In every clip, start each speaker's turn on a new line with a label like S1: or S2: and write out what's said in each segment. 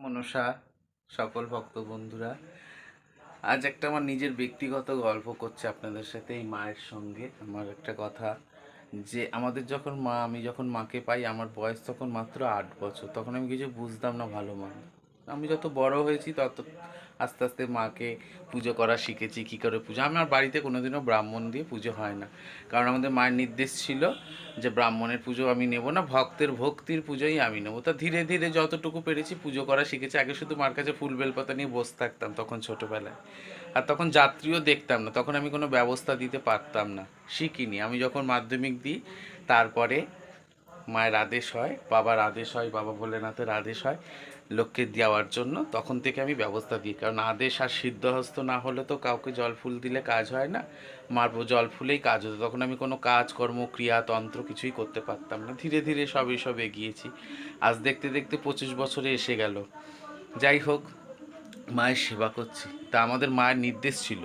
S1: মনসা, সকল ভক্ত বন্ধুরা আজ একটা আমার নিজের ব্যক্তিগত গল্প করছে আপনাদের সাথে এই মায়ের সঙ্গে। আমার একটা কথা যে, আমাদের যখন মা, আমি যখন মাকে পাই, আমার বয়স তখন মাত্র আট বছর, তখন আমি কিছু বুঝতাম না ভালো মন্দ। আমি যত বড় হয়েছি, তত আস্তে আস্তে মাকে পুজো করা শিখেছি, কী করে পুজো। আমার বাড়িতে কোনোদিনও ব্রাহ্মণ দিয়ে পুজো হয় না। কারণ আমাদের মায়ের নির্দেশ ছিল যে ব্রাহ্মণের পুজো আমি নেব না, ভক্তের ভক্তির পুজোই আমি নেব। তা ধীরে ধীরে যতটুকু পেরেছি পুজো করা শিখেছি। আগে শুধু মার কাছে ফুল বেলপাতা নিয়ে বসে থাকতাম তখন ছোটোবেলায়। আর তখন যাত্রীও দেখতাম না। তখন আমি কোনো ব্যবস্থা দিতে পারতাম না, শিখিনি। আমি যখন মাধ্যমিক দিই, তারপরে মায়ের আদেশ হয়, বাবার আদেশ হয়, বাবা ভোলেনাথের আদেশ হয় লোককে দেওয়ার জন্য, তখন থেকে আমি ব্যবস্থা দিই। কারণ আদেশ আর সিদ্ধহস্ত না হলে তো কাউকে জল ফুল দিলে কাজ হয় না। মার জল ফুলেই কাজ হতো। তখন আমি কোনো কাজ, কর্ম, ক্রিয়া, তন্ত্র কিছুই করতে পারতাম না। ধীরে ধীরে সব এগিয়েছি। আজ দেখতে দেখতে পঁচিশ বছরে এসে গেল। যাই হোক, মায়ের সেবা করছি। তা আমাদের মায়ের নির্দেশ ছিল।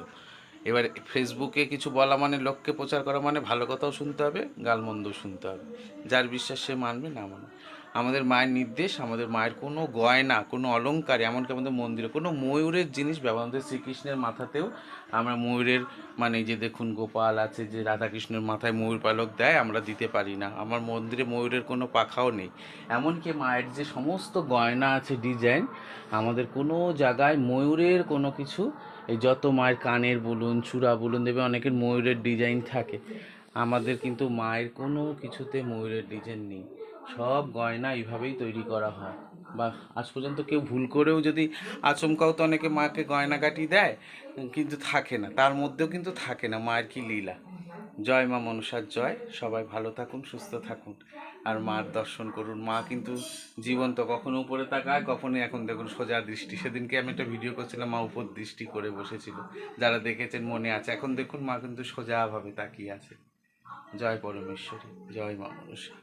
S1: এবার ফেসবুকে কিছু বলা মানে লোককে প্রচার করা মানে ভালো কথাও শুনতে হবে গালমন্দও শুনতে হবে। যার বিশ্বাস সে মানবে না মানে আমাদের মায়ের নির্দেশ, আমাদের মায়ের কোনো গয়না, কোনো অলংকার এমনকি আমাদের মন্দিরে কোনো ময়ূরের জিনিস ব্যবহার আমাদের শ্রীকৃষ্ণের মাথাতেও আমরা ময়ূরের মানে যে দেখুন গোপাল আছে যে রাধাকৃষ্ণের মাথায় ময়ূর পালক দেয়, আমরা দিতে পারি না। আমার মন্দিরে ময়ূরের কোনো পাখাও নেই। এমনকি মায়ের যে সমস্ত গয়না আছে ডিজাইন, আমাদের কোনো জায়গায় ময়ূরের কোনো কিছু এই যত মায়ের কানের বলুন, চূড়া বলুন দেবে অনেকের ময়ূরের ডিজাইন থাকে। আমাদের কিন্তু মায়ের কোনো কিছুতে ময়ূরের ডিজাইন নেই। সব গয়না এইভাবেই তৈরি করা হয়। বা আজ পর্যন্ত কেউ ভুল করেও যদি আচমকাও তো অনেকে মাকে গয়না গয়নাগাটি দেয়, কিন্তু থাকে না। তার মধ্যেও কিন্তু থাকে না মায়ের কি লীলা। জয় মা মনসার জয়। সবাই ভালো থাকুন, সুস্থ থাকুন। আর মার দর্শন করুন। মা কিন্তু জীবন তো কখনো উপরে তাকায় কখনো এখন দেখুন সোজা দৃষ্টি। সেদিনকে আমি একটা ভিডিও করছিলাম, মা উপর দৃষ্টি করে বসেছিল। যারা দেখেছেন, মনে আছে। এখন দেখুন মা কিন্তু সোজাভাবে তাকিয়ে আছে। জয় পরমেশ্বরী, জয় মা মনসা।